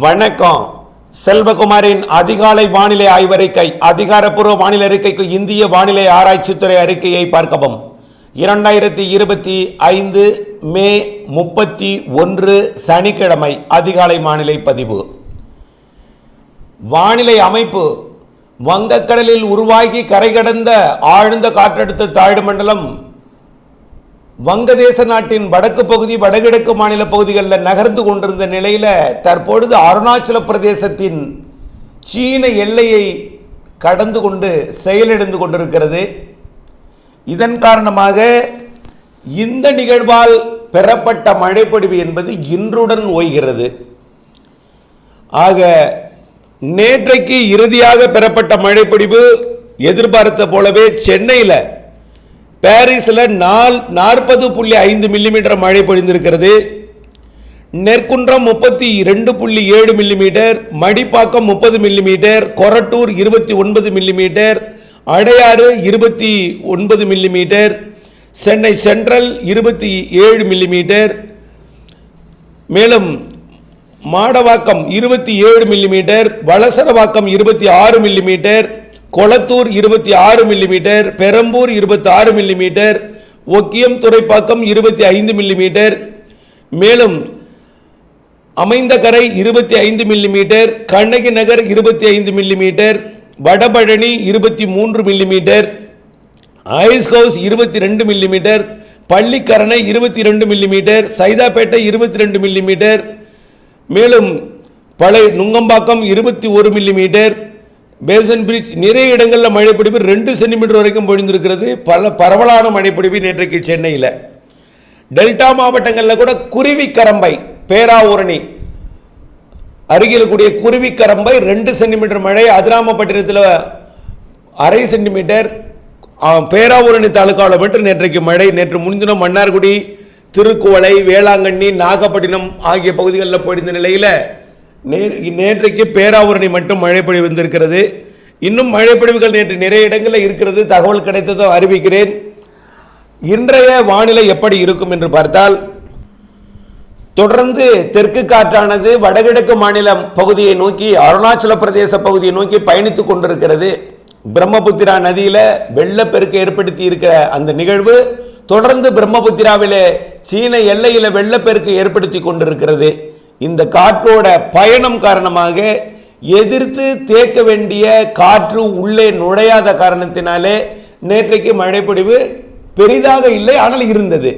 வணக்கம். செல்வகுமாரின் அதிகாலை வானிலை ஆய்வறிக்கை அதிகாரப்பூர்வ வானிலை அறிக்கைக்கு இந்திய வானிலை ஆராய்ச்சித்துறை அறிக்கையை பார்க்கவும். இரண்டாயிரத்தி இருபத்தி ஐந்து மே முப்பத்தி ஒன்று சனிக்கிழமை அதிகாலை வானிலை பதிவு. வானிலை அமைப்பு வங்கக்கடலில் உருவாகி கரை கடந்த ஆழ்ந்த காற்றழுத்த தாழ்வு மண்டலம் வங்கதேச நாட்டின் வடக்கு பகுதி வடகிழக்கு மாநில பகுதிகளில் நகர்ந்து கொண்டிருந்த நிலையில் தற்பொழுது அருணாச்சல பிரதேசத்தின் சீன எல்லையை கடந்து கொண்டு செயலிழந்து கொண்டிருக்கிறது. இதன் காரணமாக இந்த நிகழ்வால் பெறப்பட்ட மழைப்பொழிவு என்பது இன்றுடன் ஓய்கிறது. ஆக நேற்றைக்கு இறுதியாக பெறப்பட்ட மழைப்பொழிவு எதிர்பார்த்த போலவே சென்னையில் பாரிஸில் நால் நாற்பது புள்ளி ஐந்து மில்லிமீட்டர் மழை பொழிந்திருக்கிறது. நெற்குன்றம் முப்பத்தி ரெண்டு புள்ளி ஏழு மில்லிமீட்டர் மடிப்பாக்கம் முப்பது மில்லிமீட்டர் கொரட்டூர் இருபத்தி ஒன்பது மில்லிமீட்டர் அடையாறு இருபத்தி ஒன்பது மில்லிமீட்டர் சென்னை சென்ட்ரல் இருபத்தி ஏழு மில்லிமீட்டர் மேலும் மாடவாக்கம் இருபத்தி ஏழு மில்லிமீட்டர் வளசரவாக்கம் இருபத்தி ஆறு மில்லிமீட்டர் கொளத்தூர் இருபத்தி ஆறு மில்லிமீட்டர் பெரம்பூர் இருபத்தி ஆறு மில்லிமீட்டர் ஒக்கியம் துறைப்பாக்கம் இருபத்தி ஐந்து மில்லிமீட்டர் மேலும் அமைந்தகரை இருபத்தி ஐந்து மில்லிமீட்டர் கண்ணகி நகர் இருபத்தி ஐந்து மில்லிமீட்டர் வடபழனி இருபத்தி மூன்று மில்லிமீட்டர் ஐஸ் ஹவுஸ் இருபத்தி ரெண்டு மில்லிமீட்டர் பள்ளிக்கரணை இருபத்தி ரெண்டு மில்லிமீட்டர் சைதாப்பேட்டை இருபத்தி ரெண்டு மில்லிமீட்டர் மேலும் பழைய நுங்கம்பாக்கம் இருபத்தி ஒரு மில்லிமீட்டர் பேசன் பிரிட்ஜ் நிறைய இடங்களில் மழைப்பிடிப்பு ரெண்டு சென்டிமீட்டர் வரைக்கும் பொழிந்திருக்கிறது. பல பரவலான மழைப்பிடிப்பு நேற்றைக்கு சென்னையில். டெல்டா மாவட்டங்களில் கூட குருவிக்கரம்பை பேராவூரணி அருகில் கூடிய குருவிக்கரம்பை ரெண்டு சென்டிமீட்டர் மழை அதிராமப்பட்டினத்தில் அரை சென்டிமீட்டர் பேராவூரணி தாலுக்காவில் மட்டும் நேற்றைக்கு மழை. நேற்று முன்தினம் மன்னார்குடி திருக்குவளை வேளாங்கண்ணி நாகப்பட்டினம் ஆகிய பகுதிகளில் போயிருந்த நிலையில் நே நேற்றைக்கு பேராவூரணி மட்டும் மழை பொழிவு வந்திருக்கிறது இன்னும் மழைப்பொழிவுகள் நேற்று நிறைய இடங்களில் இருக்கிறது. தகவல் கிடைத்ததோ அறிவிக்கிறேன். இன்றைய வானிலை எப்படி இருக்கும் என்று பார்த்தால் தொடர்ந்து தெற்கு காற்றானது வடகிழக்கு மாநிலம் பகுதியை நோக்கி அருணாச்சல பிரதேச பகுதியை நோக்கி பயணித்துக் கொண்டிருக்கிறது. பிரம்மபுத்திரா நதியில் வெள்ளப்பெருக்கு ஏற்படுத்தி இருக்கிற அந்த நிகழ்வு தொடர்ந்து பிரம்மபுத்திராவிலே சீன எல்லையில் வெள்ளப்பெருக்கு ஏற்படுத்தி கொண்டிருக்கிறது. இந்த காற்றோட பயணம் காரணமாக எதிர்த்து தேக்க வேண்டிய காற்று உள்ளே நுழையாத காரணத்தினாலே நேற்றைக்கு மழைப்பொழிவு பெரிதாக இல்லை ஆனால் இருந்தது.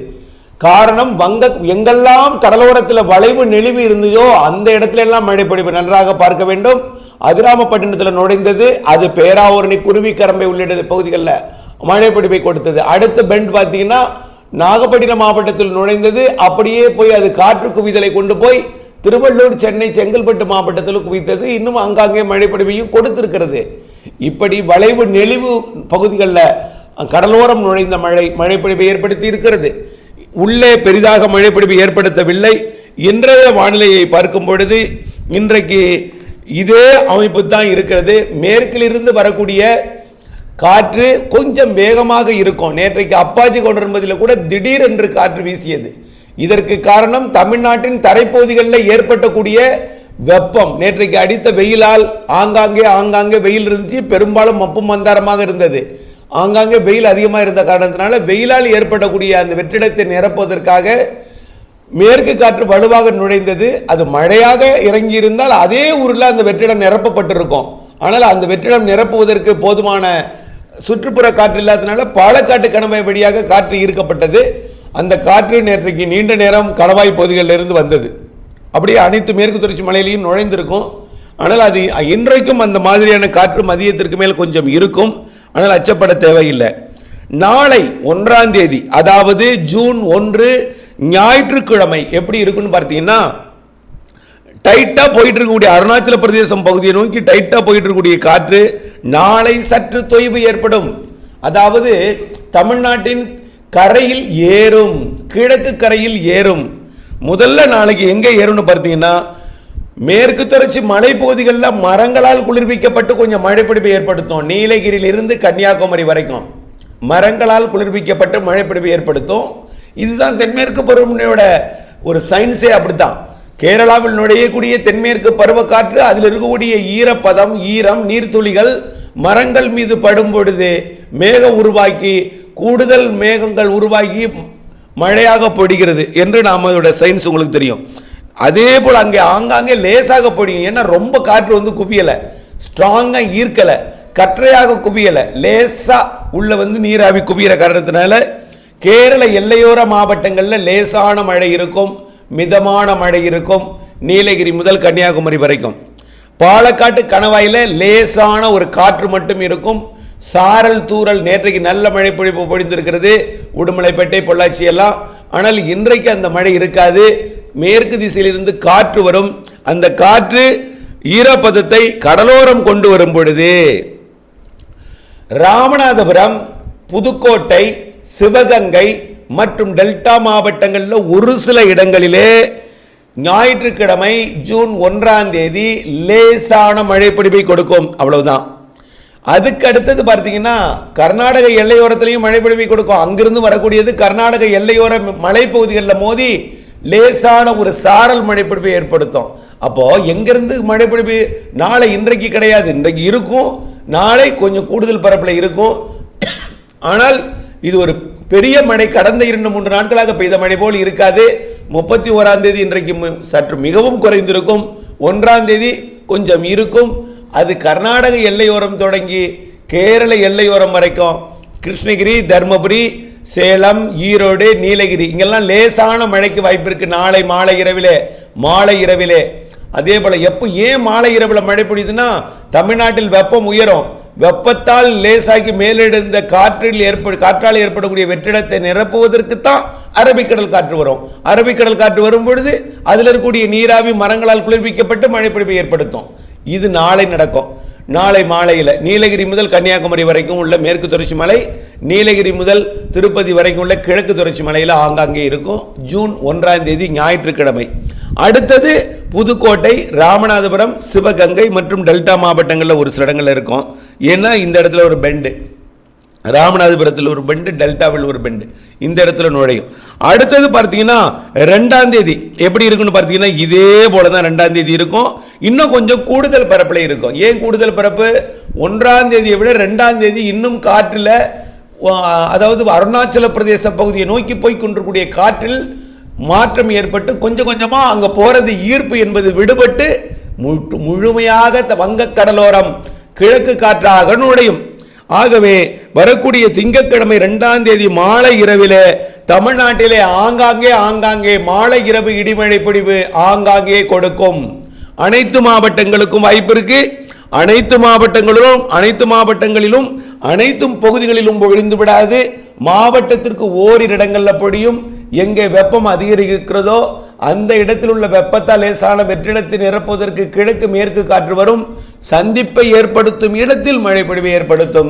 காரணம் வங்க எங்கெல்லாம் கடலோரத்தில் வளைவு நெளிவு இருந்ததோ அந்த இடத்துல எல்லாம் மழைப்பொழிவு நன்றாக பார்க்க வேண்டும். அதிராமப்பட்டினத்தில் நுழைந்தது அது பேராவூரணி குருவிக்கரம்பை உள்ளிட்ட பகுதிகளில் மழைப்பொழிவை கொடுத்தது. அடுத்த பெண்ட் பார்த்தீங்கன்னா நாகப்பட்டினம் மாவட்டத்தில் நுழைந்தது அப்படியே போய் அது காற்று குவிதலை கொண்டு போய் திருவள்ளூர் சென்னை செங்கல்பட்டு மாவட்டத்தில் குவித்தது. இன்னும் அங்காங்கே மழைப்பொழிவையும் கொடுத்திருக்கிறது. இப்படி வளைவு நெளிவு பகுதிகளில் கடலோரம் நுழைந்த மழை மழைப்பொழிவை ஏற்படுத்தி இருக்கிறது. உள்ளே பெரிதாக மழைப்பொழிவு ஏற்படுத்தவில்லை. இன்றைய வானிலையை பார்க்கும் பொழுது இன்றைக்கு இதே அமைப்பு தான் இருக்கிறது. மேற்கிலிருந்து வரக்கூடிய காற்று கொஞ்சம் வேகமாக இருக்கும். நேற்றைக்கு அப்பாச்சி கொண்டிருப்பதில் கூட திடீரென்று காற்று வீசியது. இதற்கு காரணம் தமிழ்நாட்டின் தரைப்பகுதிகளில் ஏற்பட்டக்கூடிய வெப்பம். நேற்றைக்கு அடித்த வெயிலால் ஆங்காங்கே ஆங்காங்கே வெயில் இருந்துச்சு. பெரும்பாலும் மப்பு மந்தாரமாக இருந்தது. ஆங்காங்கே வெயில் அதிகமாக இருந்த காரணத்தினால வெயிலால் ஏற்படக்கூடிய அந்த வெற்றிடத்தை நிரப்புவதற்காக மேற்கு காற்று வலுவாக நுழைந்தது. அது மழையாக இறங்கி இருந்தால் அதே ஊரில் அந்த வெற்றிடம் நிரப்பப்பட்டிருக்கும். ஆனால் அந்த வெற்றிடம் நிரப்புவதற்கு போதுமான சுற்றுப்புற காற்று இல்லாததுனால பாலக்காட்டு கணவாய் வழியாக காற்று ஈர்க்கப்பட்டது. அந்த காற்று நேற்றைக்கு நீண்ட நேரம் கணவாய் பகுதிகளிலிருந்து வந்தது. அப்படியே அனைத்து மேற்கு தொடர்ச்சி மலையிலையும் நுழைந்திருக்கும். ஆனால் அது இன்றைக்கும் அந்த மாதிரியான காற்று மதியத்திற்கு மேல் கொஞ்சம் இருக்கும். ஆனால் அச்சப்பட தேவையில்லை. நாளை ஒன்றாம் தேதி அதாவது ஜூன் ஒன்று ஞாயிற்றுக்கிழமை எப்படி இருக்குன்னு பார்த்தீங்கன்னா டைட்டாக போயிட்டு இருக்கக்கூடிய அருணாச்சல பிரதேசம் பகுதியை நோக்கி டைட்டாக போயிட்டு இருக்கக்கூடிய காற்று நாளை சற்று தொய்வு ஏற்படும். அதாவது தமிழ்நாட்டின் கரையில் ஏறும் கிழக்கு கரையில் ஏறும். முதல்ல நாளைக்கு எங்கே ஏறும்னு பார்த்தீங்கன்னா மேற்கு தொடர்ச்சி மலைப்பகுதிகளில் மரங்களால் குளிர்விக்கப்பட்டு கொஞ்சம் மழைப்பிடிப்பை ஏற்படுத்தும். நீலகிரியிலிருந்து கன்னியாகுமரி வரைக்கும் மரங்களால் குளிர்விக்கப்பட்டு மழைப்பிடிப்பை ஏற்படுத்தும். இதுதான் தென்மேற்கு பருவமழையோட ஒரு சயின்ஸே அப்படித்தான். கேரளாவில் நுழையக்கூடிய தென்மேற்கு பருவக்காற்று அதில் இருக்கக்கூடிய ஈரப்பதம் ஈரம் நீர்த்துளிகள் மரங்கள் மீது படும் பொழுது மேகம் உருவாக்கி கூடுதல் மேகங்கள் உருவாகி மழையாக பொடிகிறது என்று நாம் இதோட சயின்ஸ் உங்களுக்கு தெரியும். அதே போல் அங்கே ஆங்காங்கே லேசாக பொடியும். ஏன்னா ரொம்ப காற்று வந்து குவியலை. ஸ்ட்ராங்காக ஈர்க்கலை. கற்றையாக குவியலை. லேசாக உள்ள வந்து நீராவி குவியிற காரணத்தினால கேரள எல்லையோர மாவட்டங்களில் லேசான மழை இருக்கும். மிதமான மழை இருக்கும். நீலகிரி முதல் கன்னியாகுமரி வரைக்கும். பாலக்காட்டு கணவாயில் லேசான ஒரு காற்று மட்டும் இருக்கும். சாரல் தூரல் நேற்றைக்கு நல்ல மழை பொழிப்பு பொழிந்திருக்கிறது. உடுமலைப்பேட்டை பொள்ளாச்சி எல்லாம். ஆனால் இன்றைக்கு அந்த மழை இருக்காது. மேற்கு திசையிலிருந்து காற்று வரும். அந்த காற்று ஈரப்பதத்தை கடலோரம் கொண்டு வரும் பொழுது ராமநாதபுரம் புதுக்கோட்டை சிவகங்கை மற்றும் டெல்டா மாவட்டங்களில் ஒரு சில இடங்களிலே ஞாயிற்றுக்கிழமை ஜூன் ஒன்றாம் தேதி லேசான மழைப்பிடிப்பை கொடுக்கும். அவ்வளவுதான். அதுக்கு அடுத்தது பார்த்தீங்கன்னா கர்நாடக எல்லையோரத்துலேயும் மழை பொழிவை கொடுக்கும். அங்கிருந்து வரக்கூடியது கர்நாடக எல்லையோர மலைப்பகுதிகளில் மோதி லேசான ஒரு சாரல் மழைப்பிடிப்பை ஏற்படுத்தும். அப்போது எங்கேருந்து மழைப்பிடிப்பு நாளை இன்றைக்கு கிடையாது. இன்றைக்கு இருக்கும். நாளை கொஞ்சம் கூடுதல் பரப்பில் இருக்கும். ஆனால் இது ஒரு பெரிய மழை. கடந்த இரண்டு மூன்று நாட்களாக பெய்த மழை போல் இருக்காது. முப்பத்தி ஓராம் தேதி இன்றைக்கு சற்று மிகவும் குறைந்திருக்கும். ஒன்றாம் தேதி கொஞ்சம் இருக்கும். அது கர்நாடக எல்லையோரம் தொடங்கி கேரள எல்லையோரம் வரைக்கும். கிருஷ்ணகிரி தர்மபுரி சேலம் ஈரோடு நீலகிரி இங்கெல்லாம் லேசான மழைக்கு வாய்ப்பு இருக்குது நாளை மாலை இரவிலே மாலை இரவிலே. அதே போல் எப்போ ஏன் மாலை இரவில் மழை பொழியுதுன்னா தமிழ்நாட்டில் வெப்பம் உயரும். வெப்பத்தால் லேசாகி மேலெழுந்த காற்றில் ஏற்படு காற்றால் ஏற்படக்கூடிய வெற்றிடத்தை நிரப்புவதற்கு தான் அரபிக்கடல் காற்று வரும். அரபிக்கடல் காற்று வரும் பொழுது அதில் இருக்கக்கூடிய நீராவி மரங்களால் குளிர்விக்கப்பட்டு மழைப்பிடிப்பை ஏற்படுத்தும். இது நாளை நடக்கும். நாளை மாலையில் நீலகிரி முதல் கன்னியாகுமரி வரைக்கும் உள்ள மேற்கு தொடர்ச்சி மலை நீலகிரி முதல் திருப்பதி வரைக்கும் உள்ள கிழக்கு தொடர்ச்சி மலையில் ஆங்காங்கே இருக்கும். ஜூன் ஒன்றாம் தேதி ஞாயிற்றுக்கிழமை. அடுத்தது புதுக்கோட்டை ராமநாதபுரம் சிவகங்கை மற்றும் டெல்டா மாவட்டங்களில் ஒரு சில இடங்கள்ல இருக்கும். ஏன்னா இந்த இடத்துல ஒரு பெண்டு. ராமநாதபுரத்தில் ஒரு பெண்டு டெல்டாவில் ஒரு பெண்டு. இந்த இடத்துல நுழையும். அடுத்தது பார்த்தீங்கன்னா ரெண்டாம் தேதி. எப்படி இருக்குன்னு பார்த்தீங்கன்னா இதே போல தான் ரெண்டாம் தேதி இருக்கும். இன்னும் கொஞ்சம் கூடுதல் பரப்பில் இருக்கும். ஏன் கூடுதல் பரப்பு ஒன்றாம் தேதியை விட ரெண்டாம் தேதி இன்னும் காற்றில் அதாவது அருணாச்சல பிரதேச பகுதியை நோக்கி போய் கொண்டிருக்கூடிய காற்றில் மாற்றம் ஏற்பட்டு கொஞ்சம் கொஞ்சமாக அங்கே போகிறது ஈர்ப்பு என்பது விடுபட்டு முழு முழுமையாக த- கடலோரம் கிழக்கு காற்றாக நுழையும் ஆகவே வரக்கூடிய திங்கட்கிழமை ரெண்டாம் தேதி மாலை இரவிலே தமிழ்நாட்டிலே ஆங்காங்கே ஆங்காங்கே மாலை இரவு இடிமழை பொழிவு ஆங்காங்கே கொடுக்கும். அனைத்து மாவட்டங்களுக்கும் வாய்ப்பு இருக்கு. அனைத்து மாவட்டங்களிலும் அனைத்து மாவட்டங்களிலும் அனைத்தும் பகுதிகளிலும் பொழிந்து விடாது. மாவட்டத்திற்கு ஓரிரு இடங்கள்ல பொழியும் எங்கே வெப்பம் அதிகரிக்கிறதோ அந்த இடத்தில் உள்ள வெப்பத்தால் லேசான வெற்றிடத்தை நிரப்புவதற்கு கிழக்கு மேற்கு காற்று வரும். சந்திப்பை ஏற்படுத்தும் இடத்தில் மழை பொழிவை ஏற்படுத்தும்.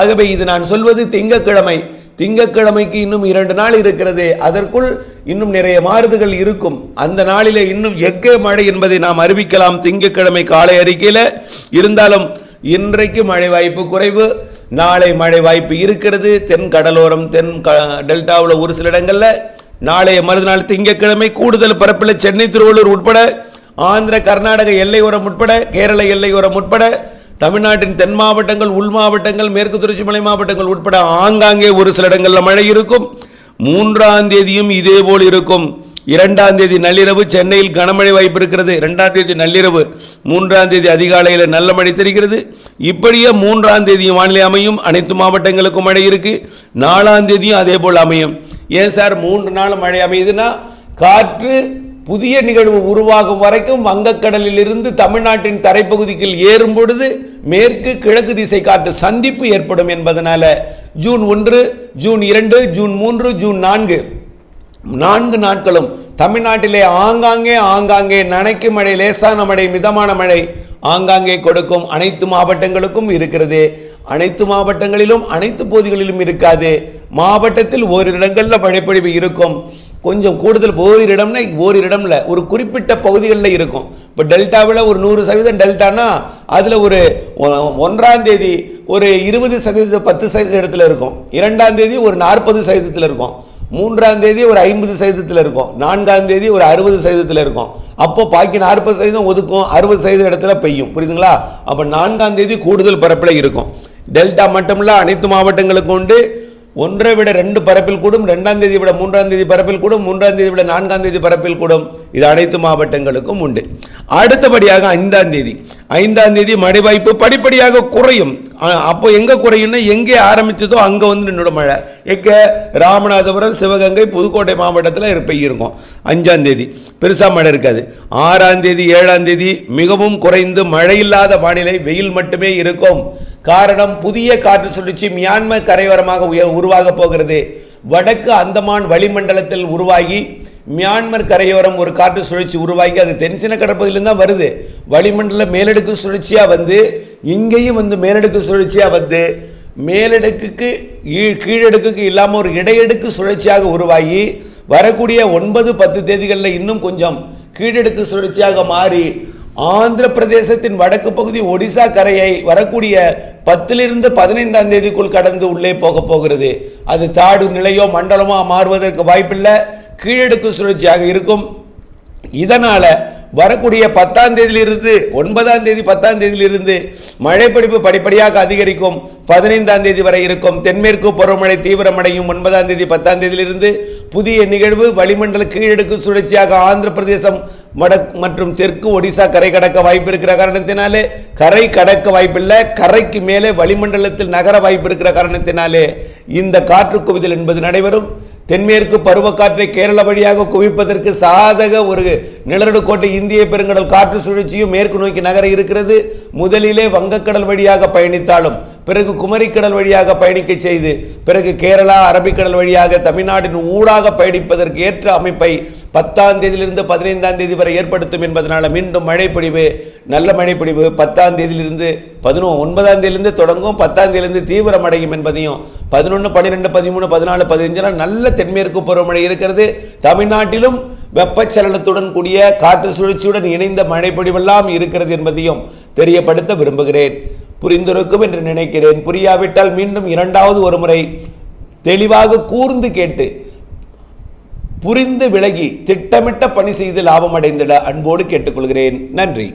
ஆகவே இது நான் சொல்வது திங்கட்கிழமை. திங்கட்கிழமைக்கு இன்னும் இரண்டு நாள் இருக்கிறது அதற்குள் இன்னும் நிறைய மாறுதல்கள் இருக்கும். அந்த நாளிலே இன்னும் எங்கே மழை என்பதை நாம் அறிவிக்கலாம். திங்கட்கிழமை காலை அறிக்கையில் இருந்தாலும் இன்றைக்கு மழை வாய்ப்பு குறைவு. நாளை மழை வாய்ப்பு இருக்கிறது. தென் கடலோரம் தென் க டெல்டாவில் ஒரு சில இடங்களில் நாளைய மறுநாள் திங்கட்கிழமை கூடுதல் பரப்பில் சென்னை திருவள்ளூர் உட்பட ஆந்திர கர்நாடக எல்லையோரம் உட்பட கேரள எல்லையோரம் உட்பட தமிழ்நாட்டின் தென் மாவட்டங்கள் உள் மாவட்டங்கள் மேற்கு தொடர்ச்சி மலை மாவட்டங்கள் உட்பட ஆங்காங்கே ஒரு சில இடங்களில் மழை இருக்கும். மூன்றாம் தேதியும் இதே போல் இருக்கும். இரண்டாம் தேதி நள்ளிரவு சென்னையில் கனமழை வாய்ப்பு இருக்கிறது. இரண்டாம் தேதி நள்ளிரவு மூன்றாம் தேதி அதிகாலையில் நல்ல மழை தெரிகிறது. இப்படியே மூன்றாம் தேதி வானிலை அமையும். அனைத்து மாவட்டங்களுக்கும் மழை இருக்கு. நாலாம் தேதியும் அதே போல் அமையும். ஏன் சார் மூன்று நாள் மழை அமையுதுன்னா காற்று புதிய நிகழ்வு உருவாகும் வரைக்கும் வங்கக்கடலில் இருந்து தமிழ்நாட்டின் தரைப்பகுதிக்கு ஏறும் பொழுது மேற்கு கிழக்கு திசை காற்று சந்திப்பு ஏற்படும் என்பதனால ஜூன் ஒன்று ஜூன் இரண்டு ஜூன் மூன்று ஜூன் நான்கு. நான்கு நாட்களும் தமிழ்நாட்டிலே ஆங்காங்கே ஆங்காங்கே நனைக்கும் மழை லேசான மழை மிதமான மழை ஆங்காங்கே கொடுக்கும் அனைத்து மாவட்டங்களுக்கும் இருக்கிறது. அனைத்து மாவட்டங்களிலும் அனைத்து பகுதிகளிலும் இருக்காது. மாவட்டத்தில் ஓரிரு இடங்களில் மழைப்பொழிவு இருக்கும். கொஞ்சம் கூடுதல் ஓரிரு இடம்னா ஓரிரு இடம்ல ஒரு குறிப்பிட்ட பகுதிகளில் இருக்கும். இப்போ டெல்டாவில் ஒரு நூறு சதவீதம் டெல்டானா அதில் ஒரு ஒ- ஒன்றாம் தேதி ஒரு இருபது சதவீதம் பத்து சதவீத இடத்துல இருக்கும். இரண்டாம் தேதி ஒரு நாற்பது சதவீதத்தில் இருக்கும். மூன்றாம் தேதி ஒரு ஐம்பது சதவீதத்தில் இருக்கும். நான்காம் தேதி ஒரு அறுபது சதவீதத்தில் இருக்கும். அப்போ பாக்கி நாற்பது சதவீதம் ஒதுக்கும். அறுபது சதவீத இடத்துல பெய்யும். புரியுதுங்களா? அப்போ நான்காம் தேதி கூடுதல் பரப்பில் இருக்கும். டெல்டா மட்டுமில்ல அனைத்து மாவட்டங்களுக்கும் உண்டு. ஒன்றை விட ரெண்டு பரப்பில் கூடும் ரெண்டாம் தேதி விட மூன்றாம் தேதி பரப்பில் கூடும் மூன்றாம் தேதி விட நான்காம் தேதி பரப்பில் கூடும். இது அனைத்து மாவட்டங்களுக்கும் உண்டு. அடுத்தபடியாக ஐந்தாம் தேதி. ஐந்தாம் தேதி மழை வாய்ப்பு படிப்படியாக குறையும். அப்போ எங்கே குறையும்னா எங்கே ஆரம்பித்ததோ அங்கே வந்து நின்னோட மழை. எங்கே ராமநாதபுரம் சிவகங்கை புதுக்கோட்டை மாவட்டத்தில் பெய்யிருக்கும். அஞ்சாம் தேதி. பெருசாக மழை இருக்காது. ஆறாம் தேதி ஏழாம் தேதி மிகவும் குறைந்து மழை இல்லாத வானிலை வெயில் மட்டுமே இருக்கும். காரணம் புதிய காற்று சுழற்சி மியான்மர் கரையோரமாக உருவாக போகிறது. வடக்கு அந்தமான் வளிமண்டலத்தில் உருவாகி மியான்மர் கரையோரம் ஒரு காற்று சுழற்சி உருவாகி அது தென்சின கடற்பகுதியிலும் தான் வருது. வளிமண்டல மேலடுக்கு சுழற்சியாக வந்து இங்கேயும் வந்து மேலடுக்கு சுழற்சியாக வந்து மேலடுக்குக்கு கீழடுக்குக்கு இல்லாமல் ஒரு இடையடுக்கு சுழற்சியாக உருவாகி வரக்கூடிய ஒன்பது பத்து தேதிகளில் இன்னும் கொஞ்சம் கீழடுக்கு சுழற்சியாக மாறி ஆந்திர பிரதேசத்தின் வடக்கு பகுதி ஒடிசா கரையை வரக்கூடிய பத்திலிருந்து பதினைந்தாம் தேதிக்குள் கடந்து உள்ளே போக போகிறது. அது தாடு நிலையோ மண்டலமோ மாறுவதற்கு வாய்ப்பில்லை. கீழடுக்கு சுழற்சியாக இருக்கும். இதனால் வரக்கூடிய பத்தாம் தேதியிலிருந்து ஒன்பதாம் தேதி பத்தாம் தேதியிலிருந்து மழைப்பிடிப்பு படிப்படியாக அதிகரிக்கும். பதினைந்தாம் தேதி வரை இருக்கும். தென்மேற்கு பருவமழை தீவிரமடையும். ஒன்பதாம் தேதி பத்தாம் தேதியிலிருந்து புதிய நிகழ்வு வளிமண்டல கீழடுக்கு சுழற்சியாக ஆந்திர பிரதேசம் வடக் மற்றும் தெற்கு ஒடிசா கரை கடக்க வாய்ப்பு இருக்கிற காரணத்தினாலே கரை கடக்க வாய்ப்பில்லை. கரைக்கு மேலே வளிமண்டலத்தில் நகர வாய்ப்பு இருக்கிற காரணத்தினாலே இந்த காற்று குவிதல் என்பது நடைபெறும். தென்மேற்கு பருவக்காற்றை கேரள வழியாக குவிப்பதற்கு சாதக ஒரு நிலநடுக்கோட்டை இந்திய பெருங்கடல் காற்று சுழற்சியும் மேற்கு நோக்கி நகர இருக்கிறது. முதலிலே வங்கக்கடல் வழியாக பயணித்தாலும் பிறகு குமரிக்கடல் வழியாக பயணிக்க செய்து பிறகு கேரளா அரபிக்கடல் வழியாக தமிழ்நாட்டின் ஊடாக பயணிப்பதற்கு ஏற்ற அமைப்பை பத்தாம் தேதியிலிருந்து பதினைந்தாம் தேதி வரை ஏற்படுத்தும் என்பதனால் மீண்டும் மழைப்பொழிவு நல்ல மழைப்பொழிவு. பத்தாம் தேதியிலிருந்து பதினோ ஒன்பதாம் தேதியிலிருந்து தொடங்கும் பத்தாம் தேதியிலிருந்து தீவிரமடையும் என்பதையும் பதினொன்று பன்னிரெண்டு பதிமூணு பதினாலு பதினஞ்செல்லாம் நல்ல தென்மேற்கு பருவமழை இருக்கிறது. தமிழ்நாட்டிலும் வெப்பச்சலனத்துடன் கூடிய காற்று சுழற்சியுடன் இணைந்த மழைப்பொழிவெல்லாம் இருக்கிறது என்பதையும் தெரியப்படுத்த விரும்புகிறேன். புரிந்திருக்கும் என்று நினைக்கிறேன். புரியாவிட்டால் மீண்டும் இரண்டாவது ஒரு முறை தெளிவாக கூர்ந்து கேட்டு புரிந்து விலகி திட்டமிட்ட பணி செய்து லாபம் அடைந்திட அன்போடு கேட்டுக்கொள்கிறேன். நன்றி.